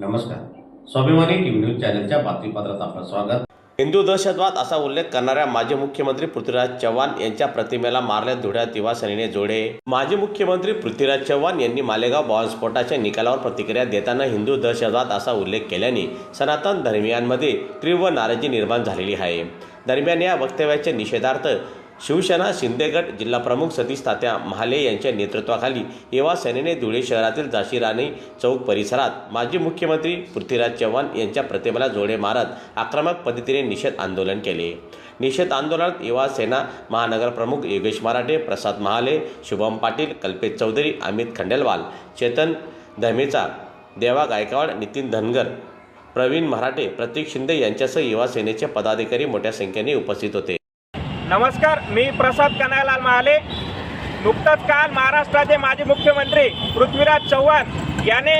नमस्कार. स्वाभिमानी TV news चॅनलच्या बातमीपत्रात आपलं स्वागत. हिंदू दहशतवाद असा उल्लेख करणाऱ्या माजी मुख्यमंत्री पृथ्वीराज चव्हाण यांच्या प्रतिमेला मारल्या धुळ्यात दिवासनीने जोडे. माजी मुख्यमंत्री पृथ्वीराज चव्हाण यांनी मालेगाव बॉम्बस्फोटाच्या निकालावर प्रतिक्रिया देताना हिंदू दहशतवाद असा उल्लेख केल्याने सनातन धर्मियांमध्ये तीव्र नाराजी निर्माण झालेली आहे. दरम्यान या वक्तव्याच्या निषेधार्थ शिवसेना शिंदेगड जिल्हाप्रमुख सतीश तात्या महाले यांच्या नेतृत्वाखाली युवा सेनेने धुळे शहरातील झाशीराणी चौक परिसरात माजी मुख्यमंत्री पृथ्वीराज चव्हाण यांच्या प्रतिमेला जोडे मारत आक्रमक पद्धतीने निषेध आंदोलन केले. निषेध आंदोलनात युवा सेना महानगरप्रमुख योगेश मराठे प्रसाद महाले शुभम पाटील कल्पेश चौधरी अमित खंडेलवाल चेतन धमेचा देवा गायकवाड नितीन धनगर प्रवीण मराठे प्रतीक शिंदे यांच्यासह युवा सेनेचे पदाधिकारी मोठ्या संख्येने उपस्थित होते. नमस्कार मी प्रसाद कनायलाल महाले. नुकतंच काल महाराष्ट्राचे माजी मुख्यमंत्री पृथ्वीराज चव्हाण याने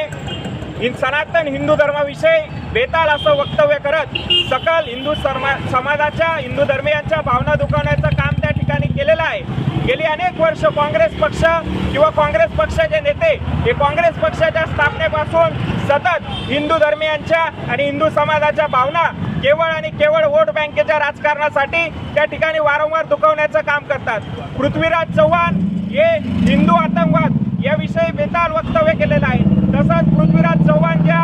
हि- सनातन हिंदू धर्माविषयी बेताल असं वक्तव्य करत सकल हिंदू सरमा समाजाच्या हिंदू धर्मियांच्या भावना दुखावण्याचं काम त्या ठिकाणी केलेलं आहे. गेली अनेक वर्ष काँग्रेस पक्ष किंवा काँग्रेस पक्षाचे नेते हे काँग्रेस पक्षाच्या स्थापनेपासून सतत हिंदू धर्मियांच्या आणि हिंदू समाजाच्या भावना केवळ आणि केवळ वोट बँकेच्या राजकारणासाठी त्या ठिकाणी वारंवार दुखवण्याचं काम करतात. पृथ्वीराज चव्हाण हे हिंदू आतंकवाद याविषयी बेताल वक्तव्य केलेलं आहे. तसंच पृथ्वीराज चव्हाण ज्या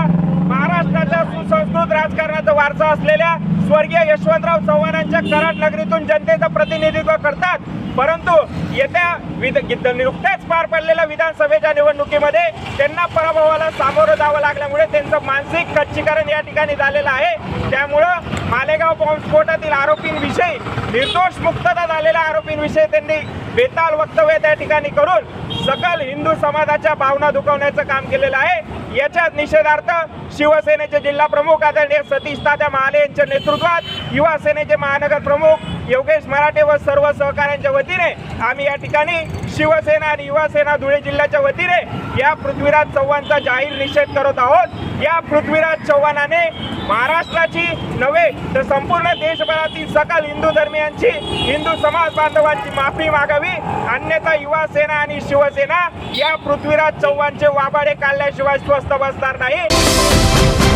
राजकारणाचा वारसा असलेल्या स्वर्गीय यशवंतराव चव्हाणांच्या कराड नगरीतून जनतेचं प्रतिनिधित्व करतात. परंतु येत्या नुकत्याच पार पडलेल्या विधानसभेच्या निवडणुकीमध्ये त्यांना पराभवाला सामोरं जावं लागल्यामुळे त्यांचं मानसिक खच्चीकरण या ठिकाणी झालेलं आहे. त्यामुळं मालेगाव बॉम्बस्फोटातील आरोपींविषयी निर्दोष मुक्तता झालेल्या आरोपींविषयी त्यांनी बेताल वक्तव्य त्या ठिकाणी करून सकल हिंदू समाजाच्या भावना दुखवण्याचं काम केलेलं आहे. याच्याच निषेधार्थ शिवसेनेचे जिल्हा प्रमुख आदरणीय सतीश तात्या महाले यांच्या नेतृत्वात युवा सेनेचे महानगर प्रमुख योगेश मराठे व सर्व सहकाऱ्यांच्या वतीने आम्ही या ठिकाणी शिवसेना आणि युवा सेना धुळे जिल्ह्याच्या वतीने या पृथ्वीराज चव्हाणचा जाहीर निषेध करत आहोत. या पृथ्वीराज चव्हाणाने महाराष्ट्राची नव्हे तर संपूर्ण देशभरातील सकल हिंदू धर्मियांची हिंदू समाज बांधवांची माफी मागावी. अन्यथा युवा सेना आणि शिवसेना या पृथ्वीराज चव्हाणचे वाबाडे काढल्याशिवाय स्वस्त बसणार नाही.